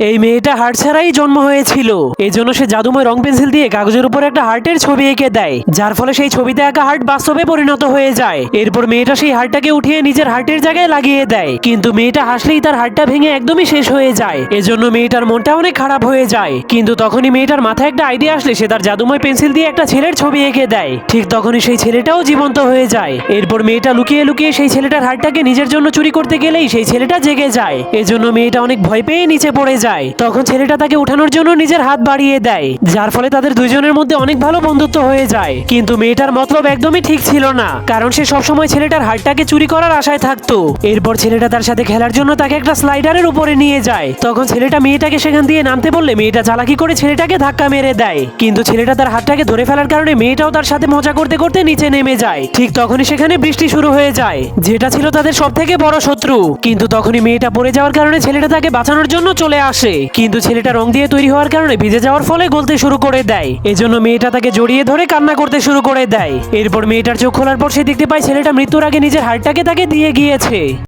এই মেয়েটা হার্ট ছাড়াই জন্ম হয়েছিল। এই জন্য সে জাদুময় রং পেন্সিল দিয়ে কাগজের উপর একটা হার্টের ছবি এঁকে দেয়, যার ফলে সেই ছবিতে আঁকা হার্ট বাস্তবে পরিণত হয়ে যায়। এরপর মেয়েটা সেই হার্টটাকে উঠিয়ে নিজের হার্টের জায়গায় লাগিয়ে দেয়, কিন্তু মেয়েটা হাসলেই তার হার্টটা ভেঙে একদমই শেষ হয়ে যায়। এজন্য মেয়েটার মনটা অনেক খারাপ হয়ে যায়, কিন্তু তখনই মেয়েটার মাথায় একটা আইডিয়া আসলে সে তার জাদুময় পেন্সিল দিয়ে একটা ছেলের ছবি এঁকে দেয়। ঠিক তখনই সেই ছেলেটাও জীবন্ত হয়ে যায়। এরপর মেয়েটা লুকিয়ে লুকিয়ে সেই ছেলেটার হার্টটাকে নিজের জন্য চুরি করতে গেলেই সেই ছেলেটা জেগে যায়। এজন্য মেয়েটা অনেক ভয় পেয়ে নিচে পড়ে যায় তখন ছেলেটা তাকে উঠানোর জন্য নিজের হাত বাড়িয়ে দেয়, যার ফলে তাদের দুইজনের মধ্যে অনেক ভালো বন্ধুত্ব হয়ে যায়। কিন্তু মেয়েটার মতলব একদমই ঠিক ছিল না, কারণ সে সবসময় ছেলেটার হার্টটাকে চুরি করার আশায় থাকতো। এরপর ছেলেটা তার সাথে খেলার জন্য তাকে একটা স্লাইডারের উপরে নিয়ে যায়। তখন ছেলেটা মেয়েটাকে সেখান দিয়ে নামতে বললে মেয়েটা চালাকি করে ছেলেটাকে ধাক্কা মেরে দেয়। কিন্তু ছেলেটা তার হাতটাকে ধরে ফেলার কারণে মেয়েটাও তার সাথে মজা করতে করতে নিচে নেমে যায়। ঠিক তখনই সেখানে বৃষ্টি শুরু হয়ে যায়, যেটা ছিল তাদের সব থেকে বড় শত্রু। কিন্তু তখনই মেয়েটা পড়ে যাওয়ার কারণে ছেলেটা তাকে বাঁচানোর জন্য চলে আসে। কিন্তু ছেলেটা রং দিয়ে তৈরি হওয়ার কারণে ভিজে যাওয়ার ফলে গলতে শুরু করে দেয়। এজন্য মেয়েটা তাকে জড়িয়ে ধরে কান্না করতে শুরু করে দেয়। এরপর মেয়েটার চোখ খোলার পর সে দেখতে পায় ছেলেটা মৃত্যুর আগে নিজের হাড়টাকে তাকে দিয়ে গিয়েছে।